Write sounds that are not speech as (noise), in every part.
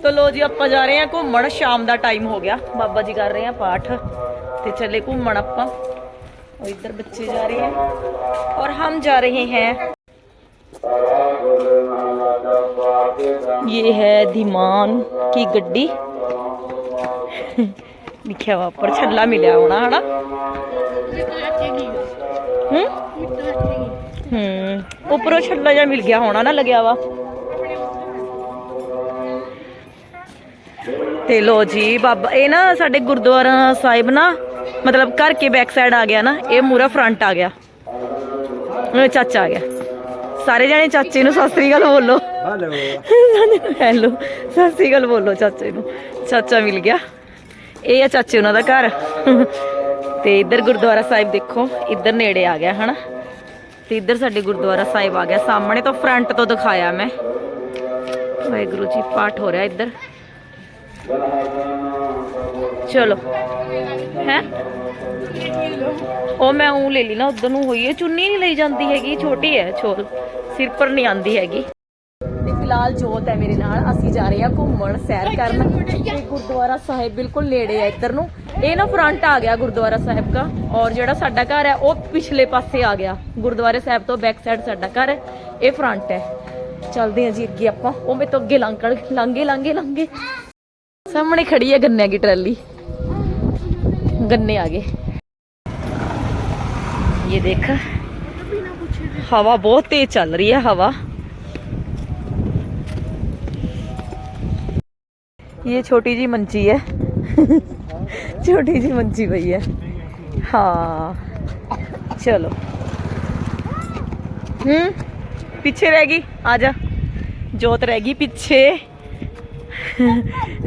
ਤੋ ਲੋ ਜੀ ਆਪਾਂ ਜਾ ਰਹੇ ਹਾਂ ਘੁੰਮਣ ਸ਼ਾਮ ਦਾ ਟਾਈਮ ਹੋ ਗਿਆ ਬਾਬਾ ਜੀ ਕਰ ਰਹੇ ਆ ਪਾਠ ਤੇ ਚੱਲੇ ਘੁੰਮਣ ਆਪਾਂ और इधर बच्चे जा रहे हैं और हम जा रहे हैं ये है धीमान की गड्डी लिखा हुआ पर छल्ला मिला होना है ना हम्म हम्म ऊपरों छल्ला जा मिल गया होना ना लग्या वा ਤੇ ਲੋ ਜੀ ਬਾਬਾ ਇਹ ਨਾ ਸਾਡੇ ਗੁਰਦੁਆਰਾ ਸਾਹਿਬ ਨਾ ਮਤਲਬ ਘਰ ਕੇ ਬੈਕ ਸਾਈਡ ਆ ਗਿਆ ਨਾ ਇਹ ਮੂਰਾ ਫਰੰਟ ਆ ਗਿਆ। ਚਾਚਾ ਆ ਗਿਆ। ਸਾਰੇ ਜਣੇ ਚਾਚੇ ਨੂੰ ਸਤਿ ਸ੍ਰੀ ਅਕਾਲ ਬੋਲੋ। ਹੈਲੋ ਹੈਲੋ ਸਤਿ ਸ੍ਰੀ ਅਕਾਲ ਬੋਲੋ ਚਾਚੇ ਨੂੰ। ਚਾਚਾ ਮਿਲ ਗਿਆ। ਇਹ ਆ ਚਾਚੇ ਉਹਨਾਂ ਦਾ ਘਰ। ਤੇ ਇੱਧਰ ਗੁਰਦੁਆਰਾ ਸਾਹਿਬ ਦੇਖੋ ਇੱਧਰ ਨੇੜੇ ਆ ਗਿਆ ਹਨਾ? ਤੇ ਇੱਧਰ ਸਾਡੇ ਗੁਰਦੁਆਰਾ ਸਾਹਿਬ ਆ ਗਿਆ। ਸਾਹਮਣੇ ਤੋਂ ਫਰੰਟ ਤੋਂ ਦਿਖਾਇਆ ਮੈਂ। ਵਾਹਿਗੁਰੂ ਜੀ ਪਾਠ ਹੋ ਰਿਹਾ ਇੱਧਰ। ਚਲੋ। ਹੈ? ਉਹ ਮੈਂ ਉਹ ਲੈ ਲਈ ਨਾ, ਉਧਰ ਨੂੰ ਹੋਈ ਹੈ। ਚੁੰਨੀ ਨਹੀਂ ਲਈ ਜਾਂਦੀ ਹੈਗੀ, ਛੋਟੀ ਹੈ, ਛੋਲ। ਸਿਰ ਪਰ ਨਹੀਂ ਆਂਦੀ ਹੈਗੀ। ਤੇ ਫਿਲਹਾਲ ਜੋਤ ਹੈ ਮੇਰੇ ਨਾਲ। ਅਸੀਂ ਜਾ ਰਹੇ ਹਾਂ ਘੁੰਮਣ ਸੈਰ ਕਰਨ। ਤੇ ਗੁਰਦੁਆਰਾ ਸਾਹਿਬ ਬਿਲਕੁਲ ਨੇੜੇ ਹੈ ਇੱਧਰ ਨੂੰ। ਇਹ ਨਾ ਫਰੰਟ ਆ ਗਿਆ ਗੁਰਦੁਆਰਾ ਸਾਹਿਬ ਦਾ। ਔਰ ਜਿਹੜਾ ਸਾਡਾ ਘਰ ਹੈ, ਉਹ ਪਿਛਲੇ ਪਾਸੇ ਆ ਗਿਆ। ਗੁਰਦੁਆਰੇ ਸਾਹਿਬ ਤੋਂ ਬੈਕ ਸਾਈਡ ਸਾਡਾ ਘਰ ਹੈ। ਇਹ ਫਰੰਟ ਹੈ। ਚੱਲਦੇ ਹਾਂ ਜੀ ਅੱਗੇ ਆਪਾਂ। ਉਹ ਮੇ ਤੋਂ ਅੱਗੇ ਲੰਘ ਲਾਂਗੇ ਲਾਂਗੇ ਲਾਂਗੇ सामने खड़ी है गन्ने की ट्रैली। गन्ने आगे। ये देखा, हवा बहुत तेज चल रही है, हवा। ये छोटी जी मंची है। (laughs) छोटी जी मंची भाई है। हाँ। चलो। हम्म पीछे रहेगी आजा। जोत रहेगी पीछे।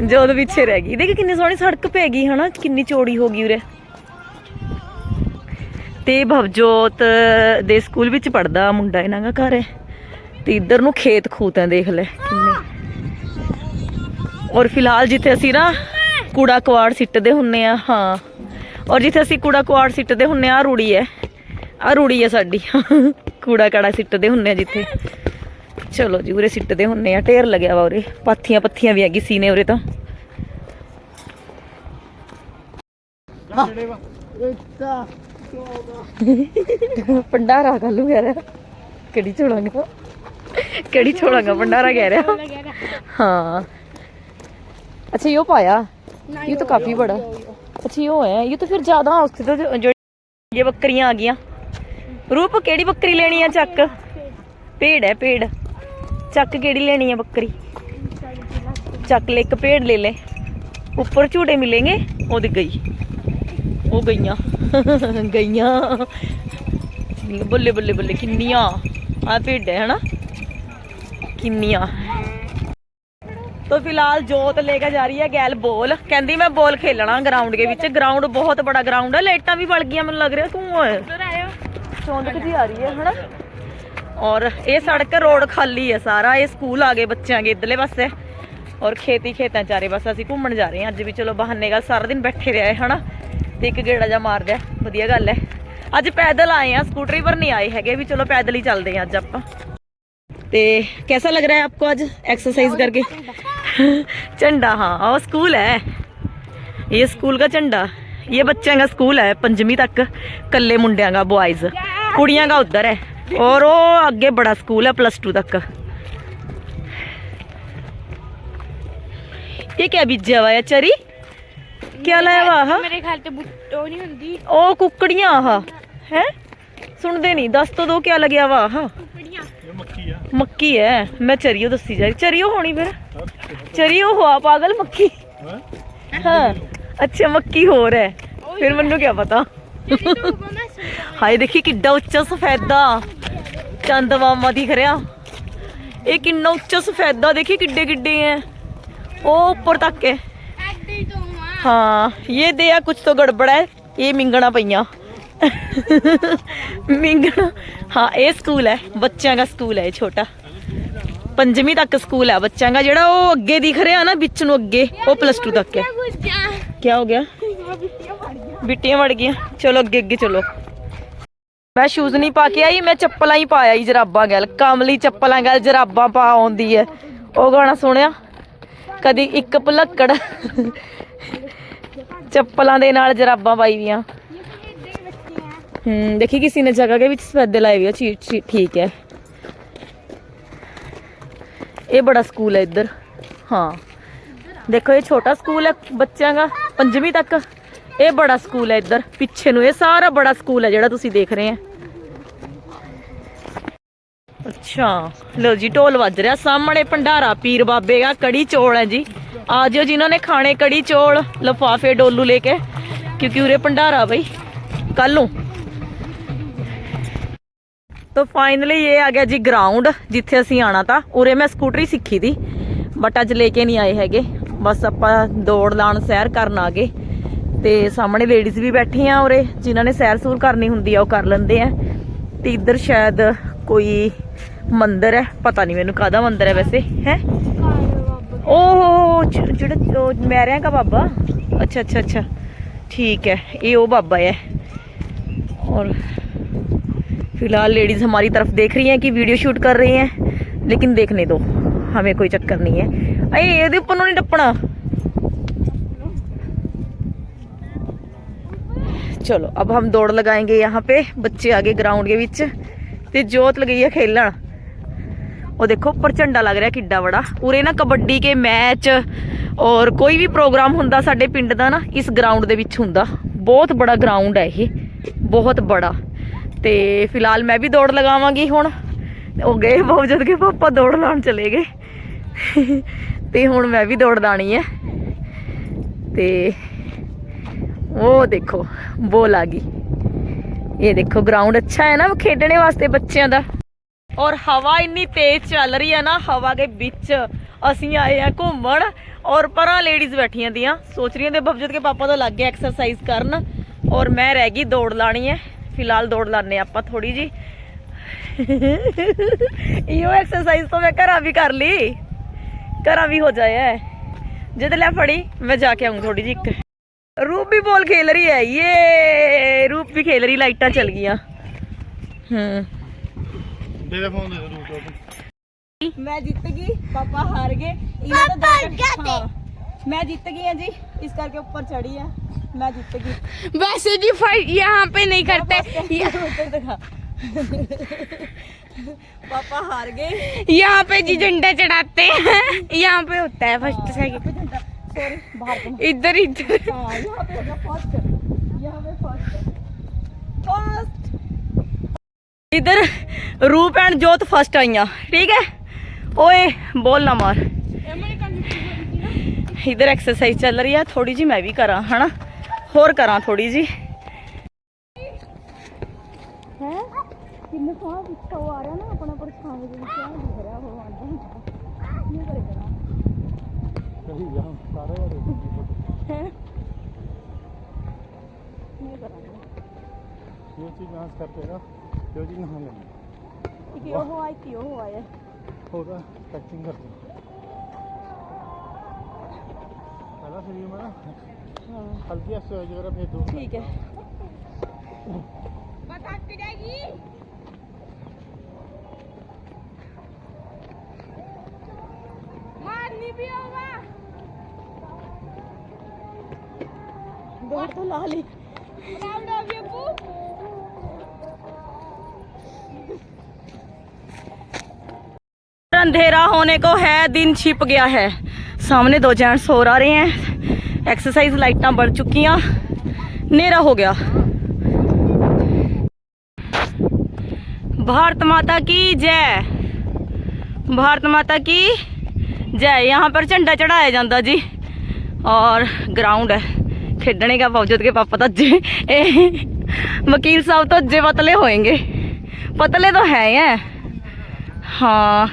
ਜੋਤ ਪਿੱਛੇ ਰਹਿ ਗਈ। ਦੇਖ ਕਿੰਨੀ ਸੋਹਣੀ ਸੜਕ ਪੈ ਗਈ ਹਨਾ, ਕਿੰਨੀ ਚੌੜੀ ਹੋ ਗਈ ਉਰੇ। ਤੇ ਭਵਜੋਤ ਦੇ ਸਕੂਲ ਵਿੱਚ ਪੜਦਾ ਮੁੰਡਾ ਇਹਨਾਂ ਦਾ ਘਰ ਹੈ। ਤੇ ਇੱਧਰ ਨੂੰ ਖੇਤ ਖੂਤ ਹੈ, ਦੇਖ ਲੈ ਕਿੰਨੇ। ਔਰ ਫਿਲਹਾਲ ਜਿੱਥੇ ਅਸੀਂ ਨਾ ਕੂੜਾ ਕੁਆੜ ਸਿੱਟਦੇ ਹੁੰਨੇ ਆ, ਹਾਂ। ਔਰ ਜਿੱਥੇ ਅਸੀਂ ਕੂੜਾ ਕੁਆੜ ਸਿੱਟਦੇ ਹੁੰਨੇ ਆ, ਆਹ ਰੂੜੀ ਹੈ। ਆ ਰੂੜੀ ਹੈ ਸਾਡੀ। ਕੂੜਾ ਕਾੜਾ ਸਿੱਟਦੇ ਹੁੰਨੇ ਆ ਜਿੱਥੇ। ਚਲੋ ਜੀ ਉਰੇ ਸਿੱਟਦੇ ਹੁੰਨੇ ਆ ਢੇਰ ਲੱਗਿਆ ਵਾ ਉਰੇ। ਪਾਥੀਆਂ ਪੱਥੀਆਂ ਵੀ ਹੈਗੀ ਸੀਨੇ ਉਰੇ ਤਾਂ। ਭੰਡਾਰਾ ਕਰ ਲੂ ਯਾਰ ਕਿਹੜੀ ਛੋੜਾਂਗਾ ਕਿਹੜੀ ਛੋੜਾਂਗਾ ਭੰਡਾਰਾ ਕਹਿ ਰਿਹਾ। ਹਾਂ। ਅੱਛਾ ਇਹ ਪਾਇਆ? ਇਹ ਤਾਂ ਕਾਫੀ ਬੜਾ। ਅੱਛਾ ਇਹ ਹੈ। ਇਹ ਤਾਂ ਫਿਰ ਜ਼ਿਆਦਾ ਉਸ ਤੇ ਜੋ ਬੱਕਰੀਆਂ ਆ ਗਈਆਂ। ਰੂਪ ਕਿਹੜੀ ਬੱਕਰੀ ਲੈਣੀ ਆ ਚੱਕ? ਭੇੜ ਹੈ ਪੇੜ। ਚੱਕ ਕਿਹੜੀ ਲੈਣੀ ਹੈ ਬੱਕਰੀ? ਚੱਕ ਲੈ ਇੱਕ ਪੇੜ ਲੈ ਲੈ। ਉੱਪਰ ਝੂਟੇ ਮਿਲेंगे ਉਹ ਗਈ। ਉਹ ਗਈਆਂ। (laughs) ਗਈਆਂ। ਬੱਲੇ ਬੱਲੇ ਬੱਲੇ ਕਿੰਨੀਆਂ? ਆ ਭੇਡ ਹੈ ਹਨਾ? ਕਿੰਨੀਆਂ? ਤੋ ਫਿਲਹਾਲ ਜੋਤ ਲੈ ਕੇ ਜਾ ਰਹੀ ਹੈ ਗੈਲ ਬੋਲ। ਕਹਿੰਦੀ ਮੈਂ ਬੋਲ ਖੇਲਣਾ ਗਰਾਊਂਡ ਦੇ ਵਿੱਚ। ਗਰਾਊਂਡ ਬਹੁਤ ਬੜਾ ਗਰਾਊਂਡ ਹੈ ਲਾਈਟਾਂ ਵੀ ਬਲ ਗਈਆਂ ਮੈਨੂੰ ਲੱਗ ਰਿਹਾ ਤੂੰ। ਚੌਂਦਕ ਜੀ ਆ ਰਹੀ ਹੈ ਹਨਾ? ਔਰ ਇਹ ਸੜਕ ਰੋਡ ਖਾਲੀ ਹੈ ਸਾਰਾ ਇਹ ਸਕੂਲ ਆ ਗਏ ਬੱਚਿਆਂ ਦੇ ਇਧਰਲੇ ਪਾਸੇ ਔਰ ਖੇਤੀ ਖੇਤਾਂ ਚਾਰੇ ਪਾਸੇ ਅਸੀਂ ਘੁੰਮਣ ਜਾ ਰਹੇ ਹਾਂ ਅੱਜ ਵੀ ਚਲੋ ਬਹਾਨੇ ਗੱਲ ਸਾਰਾ ਦਿਨ ਬੈਠੇ ਰਹੇ ਹਨਾ ਤੇ ਇੱਕ ਗੇੜਾ ਜਾ ਮਾਰਦੇ ਆ ਵਧੀਆ ਗੱਲ ਹੈ ਅੱਜ ਪੈਦਲ ਆਏ ਆ ਸਕੂਟਰੀ ਪਰ ਨਹੀਂ ਆਏ ਹੈਗੇ ਵੀ ਚਲੋ ਪੈਦਲ ਹੀ ਚੱਲਦੇ ਆ ਅੱਜ ਆਪਾਂ ਤੇ कैसा लग रहा है आपको आज एक्सरसाइज करके झंडा हाँ और स्कूल है ये स्कूल का झंडा ये बच्चों का स्कूल है पंजवीं तक कल्ले मुंडिया का बॉयज कुड़ियां का उधर है ਔਰ ਉਹ ਅੱਗੇ ਬੜਾ ਸਕੂਲ ਹੈ ਪਲੱਸ 2 ਤੱਕ। ਇਹ ਕਿਆ ਬੀਜਿਆ ਵਾ ਚਰੀ? ਕੀ ਲਾਇਆ ਵਾ ਆਹ? ਮੇਰੇ ਘਰ ਤੇ ਬੁੱਟੋ ਨਹੀਂ ਹੁੰਦੀ। ਉਹ ਕੁਕੜੀਆਂ ਆਹ ਹੈ? ਸੁਣਦੇ ਨਹੀਂ ਦੱਸ ਤੋ ਦੋ ਕੀ ਲੱਗਿਆ ਵਾ ਆਹ। ਮੱਕੀ ਮੱਕੀ ਹੈ। ਮੈਂ ਚਰੀਓ ਦੱਸੀ ਜਾ ਚਰੀਓ ਹੋਣੀ ਫਿਰ। ਚਰੀਓ ਹੋਆ ਪਾਗਲ ਮੱਕੀ। ਹਾਂ? ਅੱਛਾ ਮੱਕੀ ਹੋਰ ਹੈ। ਫਿਰ ਮੈਨੂੰ ਕੀ ਪਤਾ? ਹਾਏ ਦੇਖੀ ਕਿੱਡਾ ਉੱਚਾ ਸਫੈਦਾ। ਚੰਦ ਮਾਮਾ ਦਿਖ ਰਿਹਾ। ਇਹ ਕਿੰਨਾ ਉੱਚਾ ਸਫੈਦਾ ਦੇਖੀ ਕਿੱਡੇ ਕਿੱਡੇ ਹੈ ਉਹ ਉੱਪਰ ਤੱਕ ਹੈ ਆ ਹਾਂ ਇਹ ਦੇ ਆ ਕੁਝ ਤੋਂ ਗੜਬੜ ਹੈ ਇਹ ਮਿੰਗਣਾ ਪਈਆਂ। ਮਿੰਗਣਾ ਹਾਂ ਇਹ ਸਕੂਲ ਹੈ ਬੱਚਿਆਂ ਦਾ ਸਕੂਲ ਹੈ ਇਹ ਛੋਟਾ। ਪੰਜਵੀਂ ਤੱਕ ਸਕੂਲ ਹੈ ਬੱਚਿਆਂ ਦਾ। ਜਿਹੜਾ ਉਹ ਅੱਗੇ ਦਿਖ ਰਿਹਾ ਨਾ ਵਿੱਚ ਨੂੰ ਅੱਗੇ ਉਹ ਪਲੱਸ 2 ਤੱਕ ਹੈ ਗੁੱਜਾ ਕੀ ਹੋ ਗਿਆ? ਬਿੱਟੀਆਂ ਮੈਂ ਸ਼ੂਜ਼ ਨਹੀਂ ਪਾ ਕੇ ਆਈ, ਮੈਂ ਚੱਪਲਾਂ ਹੀ ਪਾਇਆ ਹੀ ਜਰਾਬਾਂ ਗੱਲ, ਕਾਮਲੀ ਚੱਪਲਾਂ ਗੱਲ ਜਰਾਬਾਂ ਪਾ ਆਉਂਦੀ ਹੈ ਉਹ ਗਾਣਾ ਸੁਣਿਆ? ਕਦੀ ਇੱਕ ਭਲੱਕੜ ਚੱਪਲਾਂ ਦੇ ਨਾਲ ਜਰਾਬਾਂ ਪਾਈ ਦੀਆਂ। ਹੂੰ, ਦੇਖੀ ਕਿਸੇ ਨੇ ਜਗ੍ਹਾ ਦੇ ਵਿੱਚ ਸਫੈਦੇ ਲਾਏ ਵੀ ਆ, ਚੀ ਠੀਕ ਹੈ ਇਹ ਬੜਾ ਸਕੂਲ ਹੈ ਇੱਧਰ। ਹਾਂ। ਦੇਖੋ, ਇਹ ਛੋਟਾ ਸਕੂਲ ਹੈ ਬੱਚਿਆਂ ਦਾ, ਪੰਜਵੀਂ ਤੱਕ। ਇਹ ਬੜਾ ਸਕੂਲ ਹੈ ਇੱਧਰ, ਪਿੱਛੇ ਨੂੰ, ਇਹ ਸਾਰਾ ਬੜਾ ਸਕੂਲ ਹੈ ਜਿਹੜਾ ਤੁਸੀਂ ਦੇਖ ਰਹੇ ਆ ਅੱਛਾ ਲੋ ਜੀ, ਢੋਲ ਵੱਜ ਰਿਹਾ, ਸਾਹਮਣੇ ਭੰਡਾਰਾ, ਪੀਰ ਬਾਬੇ ਦਾ ਕੜੀ ਚੋਲ ਹੈ ਜੀ। ਆ ਜਿਓ ਜਿਨ੍ਹਾਂ ਨੇ ਖਾਣੇ ਕੜੀ ਚੋਲ, ਲਫਾਫੇ, ਡੋਲੂ ਲੈ ਕੇ, ਕਿਉਂਕਿ ਉਰੇ ਭੰਡਾਰਾ ਬਈ ਕੱਲ ਨੂੰ। ਤਾਂ ਫਾਈਨਲੀ ਇਹ ਆ ਗਿਆ ਜੀ ਗਰਾਊਂਡ ਜਿੱਥੇ ਅਸੀਂ ਆਣਾ ਤਾਂ, ਉਰੇ ਮੈਂ ਸਕੂਟਰੀ ਸਿੱਖੀ ਦੀ ਬਟ ਅੱਜ ਲੈ ਕੇ ਨਹੀਂ ਆਏ ਹੈਗੇ। ਬਸ ਆਪਾਂ ਦੌੜ ਲਾਣ ਸੈਰ ਕਰਨ ਆ ਗਏ। ਤੇ ਸਾਹਮਣੇ ਲੇਡੀਜ਼ ਵੀ ਬੈਠੀਆਂ ਉਰੇ ਜਿਨ੍ਹਾਂ ਨੇ ਸੈਰ ਸੂਰ ਕਰਨੀ ਹੁੰਦੀ ਆ ਉਹ ਕਰ ਲੈਂਦੇ ਆ ਤੇ ਇੱਧਰ ਸ਼ਾਇਦ ਕੋਈ ਮੰਦਿਰ ਹੈ ਪਤਾ ਨਹੀਂ ਮੈਨੂੰ ਕਾਹਦਾ ਮੰਦਿਰ ਹੈ ਵੈਸੇ ਹੈ काले बाबा ਉਹ ਜ- ਜਿਹੜਾ ਉਹ ਮੈਰਿਆਂ ਦਾ ਬਾਬਾ अच्छा अच्छा अच्छा ठीक है ये वो बाबा है और फिलहाल लेडीज हमारी तरफ देख रही हैं कि वीडियो शूट कर रही हैं लेकिन देखने दो हमें कोई चक्कर नहीं है अरे ਇਹਦੇ ਉੱਪਰ ਨੂੰ ਨਹੀਂ चलो अब हम दौड़ लगाएंगे यहाँ पे बच्चे आगे ग्राउंड के ਵਿੱਚ ਤੇ ਜੋਤ ਲਗਈ ਹੈ ਖੇਲਣ ਉਹ ਦੇਖੋ ਉੱਪਰ ਝੰਡਾ ਲੱਗ ਰਿਹਾ ਕਿੱਡਾ ਬੜਾ ਉਰੇ ਨਾ ਕਬੱਡੀ ਕੇ ਮੈਚ ਔਰ ਕੋਈ ਵੀ ਪ੍ਰੋਗਰਾਮ ਹੁੰਦਾ ਸਾਡੇ ਪਿੰਡ ਦਾ ਨਾ ਇਸ ਗਰਾਊਂਡ ਦੇ ਵਿੱਚ ਹੁੰਦਾ ਬਹੁਤ ਬੜਾ ਗਰਾਊਂਡ ਹੈ ਇਹ ਬਹੁਤ ਬੜਾ ਤੇ ਫਿਲਹਾਲ ਮੈਂ ਵੀ ਦੌੜ ਲਗਾਵਾਂਗੀ ਹੁਣ ਉਹ ਗਏ ਬਹੁਤ ਜਦ ਕੇ ਪਾਪਾ ਦੌੜ ਲਾਉਣ ਚਲੇ ਗਏ ਤੇ ਹੁਣ ਮੈਂ ਵੀ ਦੌੜ ਲਾਣੀ ਹੈ ਤੇ ਉਹ ਦੇਖੋ ਬੋਲ ਆ ਗਈ। ਇਹ ਦੇਖੋ ਗਰਾਊਂਡ ਅੱਛਾ ਹੈ ਨਾ ਖੇਡਣੇ ਵਾਸਤੇ ਬੱਚਿਆਂ ਦਾ। ਔਰ ਹਵਾ ਇੰਨੀ ਤੇਜ਼ ਚੱਲ ਰਹੀ ਹੈ ਨਾ, ਹਵਾ ਦੇ ਵਿੱਚ ਅਸੀਂ ਆਏ ਆ ਘੁੰਮਣ ਔਰ ਪਰਾਂ ਲੇਡੀਜ਼ ਬੈਠੀਆਂ ਦੀਆਂ। ਸੋਚ ਰਹੀਆਂ ਦੇ ਬਬਜਤ ਕੇ ਪਾਪਾ ਤਾਂ ਲੱਗ ਗਏ ਐਕਸਰਸਾਈਜ਼ ਕਰਨ। ਔਰ ਮੈਂ ਰਹਿ ਗਈ ਦੌੜ ਲਾਣੀ ਹੈ। ਫਿਲਹਾਲ ਦੌੜ ਲਾਣੇ ਆਪਾਂ ਥੋੜੀ ਜੀ ਇਹੋ ਐਕਸਰਸਾਈਜ਼ ਤਾਂ ਮੈਂ ਘਰਾਂ ਵੀ ਕਰ ਲਈ। ਘਰਾਂ ਵੀ ਹੋ ਜਾਇਆ ਜਦ ਲੈ ਫੜੀ, ਮੈਂ ਜਾ ਕੇ ਆऊं ਥੋੜੀ ਜੀ ਇੱਕ। रूप भी बॉल खेल रही है ये रूप भी खेल रही लाइटा चल गई हम्म। मैं जीत गई पापा हार गए तो हाँ। मैं जीत गई है जी इस करके ऊपर चढ़ी है मैं जीत गई। वैसे जी फाइट यहाँ पे नहीं करते। (laughs) पापा हार गए। यहाँ पे जी झंडा चढ़ाते हैं। यहाँ पे होता है फ़र्स्ट सेकंड हाँ, सॉरी बाहर इधर इधर हाँ यहाँ पे होगा फर्स्ट यहाँ पे फर्स्ट फर्स्ट इधर रूप एंड जोत फर्स्ट आई हैं ठीक है ओए बोल ना मार इधर एक्सरसाइज चल रही है थोड़ी जी मैं भी करा है ना होर करा थोड़ी जी है किन्ने साह बिछा हुआ आ रहा ना अपना परछाई दिख रहा है भगवान का ये कर ਕਰੇ ਕਰਾਂ ਕਹੀ ਜਾ ਸਾਰੇ ਵਾਲੇ ਹੈ ਕੀ ਕਰਾਂਗੇ ਇਹ ਚੀਜ਼ ਨਾਸ ਕਰਤੇ ਨਾ ਜੋ ਜੀ ਨਹਾ ਲੈਣਾ ਕਿ ਉਹ ਆਈ ਕਿ ਉਹ ਆਇਆ ਹੋਗਾ ਟੱਚਿੰਗ ਕਰਦੇ ਪਹਿਲਾਂ ਸਰੀਰ में ना ਹਾਂ हल्की से वगैरह भेज दो ठीक है बताते जाएगी मारनी भी होगा दौड़ तो ला अंधेरा होने को है, दिन छिप गया है। सामने दो जेंट्स और आ रहे हैं। एक्सरसाइज लाइटां बढ़ चुकी नेरा हो गया। भारत माता की जय। भारत माता की जय। यहाँ पर झंडा चढ़ाया जाता जी। और ग्राउंड है। ਖੇਡਣੇਗਾ ਬਾਵਜੂਦ ਕੇ ਪਾਪਾ ਤਾਂ ਜੇ, ਇਹ ਵਕੀਲ ਸਾਹਿਬ ਤਾਂ ਜੇ ਪਤਲੇ ਹੋਏਗੇ। ਪਤਲੇ ਤਾਂ ਹੈ ਹੈ ਹਾਂ।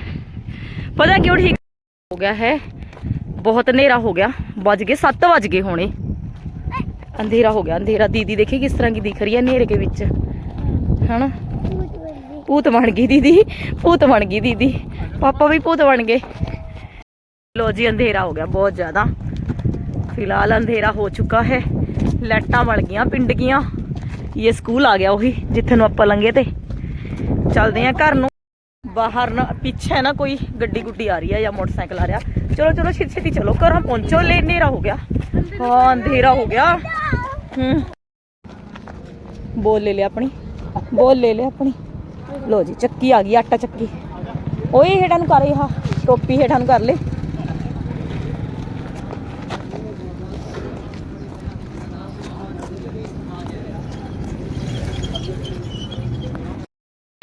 ਪਤਾ ਕਿਉਂ ਠੀਕ ਹੋ ਗਿਆ ਹੈ? ਬਹੁਤ ਹਨੇਰਾ ਹੋ ਗਿਆ। ਵੱਜ ਗਏ 7 ਵੱਜ ਗਏ ਹੋਣੇ। ਅੰਧੇਰਾ ਹੋ ਗਿਆ। ਅੰਧੇਰਾ। ਦੀਦੀ ਦੇਖੀ ਕਿਸ ਤਰ੍ਹਾਂ ਕੀ ਦਿਖ ਰਹੀ ਹੈ ਹਨੇਰੇ ਦੇ ਵਿੱਚ? ਹਨਾ? ਭੂਤ ਬਣ ਗਈ ਦੀਦੀ। ਭੂਤ ਬਣ ਗਈ ਦੀਦੀ। ਪਾਪਾ ਵੀ ਭੂਤ ਬਣ ਗਏ। ਲੋ ਜੀ, ਅੰਧੇਰਾ ਹੋ ਗਿਆ। ਬਹੁਤ ਜ਼ਿਆਦਾ। ਫਿਲਹਾਲ ਅੰਧੇਰਾ ਹੋ ਚੁੱਕਾ ਹੈ। ਲਾਈਟਾਂ ਬਣ ਗਈਆਂ, ਪਿੰਡ ਗਈਆਂ। ਇਹ ਸਕੂਲ ਆ ਗਿਆ ਉਹੀ, ਜਿੱਥੇ ਨੂੰ ਆਪਾਂ ਲੰਘੇ ਤੇ। ਚੱਲਦੇ ਆ ਘਰ ਨੂੰ। ਬਾਹਰ ਨਾ, ਪਿੱਛੇ ਨਾ ਕੋਈ ਗੱਡੀ ਗੁੱਡੀ ਆ ਰਹੀ ਹੈ ਜਾਂ ਮੋਟਰਸਾਈਕਲ ਆ ਰਿਹਾ। ਚਲੋ ਚਲੋ ਛੇਤੀ ਛੇਤੀ ਚਲੋ। ਘਰਾਂ ਪਹੁੰਚੋ, ਲੈ ਹਨੇਰਾ ਹੋ ਗਿਆ। ਹਾਂ, ਅੰਧੇਰਾ ਹੋ ਗਿਆ। ਹੂੰ। ਬੋਲ ਲੈ ਲਿਆ ਆਪਣੀ। ਬੋਲ ਲੈ ਲਿਆ ਆਪਣੀ। ਲੋ ਜੀ, ਚੱਕੀ ਆ ਗਈ, ਆਟਾ ਚੱਕੀ। ਓਏ, ਹੇਠਾਂ ਨੂੰ ਕਰ ਇਹ ਟੋਪੀ ਹੇਠਾਂ ਨੂੰ ਕਰ ਲੈ।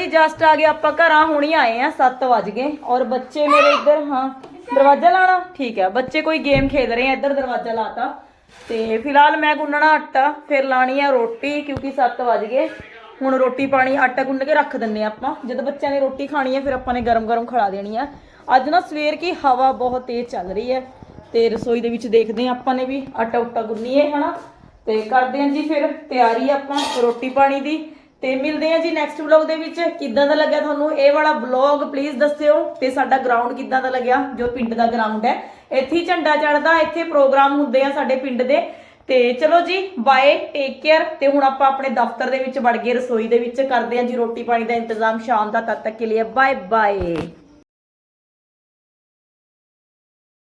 ਜਸਟ ਆ ਗਏ, ਆਪਾਂ ਘਰਾਂ ਹੁਣੀ ਆਏ ਆ 7 ਵਜ ਗਏ। ਔਰ ਬੱਚੇ ਮੇਰੇ ਇੱਧਰ, ਹਾਂ, ਦਰਵਾਜ਼ਾ ਲਾਣਾ ਠੀਕ ਹੈ, ਬੱਚੇ ਕੋਈ ਗੇਮ ਖੇਡ ਰਹੇ ਆ, ਇੱਧਰ ਦਰਵਾਜ਼ਾ ਲਾਤਾ। ਤੇ ਫਿਲਹਾਲ ਮੈਂ ਗੁੰਨਣਾ ਆਟਾ, ਫਿਰ ਲਾਣੀ ਆ ਰੋਟੀ, ਕਿਉਂਕਿ 7 ਵਜ ਗਏ। ਹੁਣ ਰੋਟੀ ਪਾਣੀ, ਆਟਾ ਗੁੰਨ ਕੇ ਰੱਖ ਦਿੰਨੇ ਆ ਆਪਾਂ। ਜਦੋਂ ਬੱਚਿਆਂ ਨੇ ਰੋਟੀ ਖਾਣੀ ਹੈ ਫਿਰ ਆਪਾਂ ਨੇ ਗਰਮ ਗਰਮ ਖਿਲਾ ਦੇਣੀ ਆ। ਅੱਜ ਨਾ ਸਵੇਰ ਕੀ ਹਵਾ ਬਹੁਤ ਤੇਜ਼ ਚੱਲ ਰਹੀ ਹੈ, ਤੇ ਰਸੋਈ ਦੇ ਵਿੱਚ ਦੇਖਦੇ ਆ ਆਪਾਂ ਨੇ ਵੀ ਆਟਾ ਉਟਾ ਗੁੰਨੀਏ, ਹਨਾ? ਤੇ ਕਰਦੇ ਹਾਂ ਜੀ ਫਿਰ ਤਿਆਰੀ ਆਪਾਂ ਰੋਟੀ ਪਾਣੀ ਦੀ। ਤੇ ਮਿਲਦੇ ਹਾਂ ਜੀ ਨੈਕਸਟ ਵਲੌਗ ਦੇ ਵਿੱਚ। ਕਿੱਦਾਂ ਦਾ ਲੱਗਿਆ ਤੁਹਾਨੂੰ? ਇਹ ਵਾਲਾ ਵਲੌਗ ਪਲੀਜ਼ ਦੱਸਿਓ। ਤੇ ਸਾਡਾ ਗਰਾਊਂਡ ਕਿੱਦਾਂ ਦਾ ਲੱਗਿਆ? ਜੋ ਪਿੰਡ ਦਾ ਗਰਾਊਂਡ ਹੈ। ਇੱਥੇ ਹੀ ਝੰਡਾ ਚੜਦਾ ਇੱਥੇ ਪ੍ਰੋਗਰਾਮ ਹੁੰਦੇ ਆ ਸਾਡੇ ਪਿੰਡ ਦੇ। ਤੇ ਚਲੋ ਜੀ ਬਾਏ ਟੇਕ ਕੇਅਰ ਤੇ ਹੁਣ ਆਪਾਂ ਆਪਣੇ ਦਫ਼ਤਰ ਦੇ ਵਿੱਚ ਵੜ ਗਏ, ਰਸੋਈ ਦੇ ਵਿੱਚ ਕਰਦੇ ਹਾਂ ਜੀ ਰੋਟੀ ਪਾਣੀ ਦਾ ਇੰਤਜ਼ਾਮ। ਸ਼ਾਮ ਦਾ ਤਦ ਤੱਕ ਕੇ ਲਈ ਬਾਏ ਬਾਏ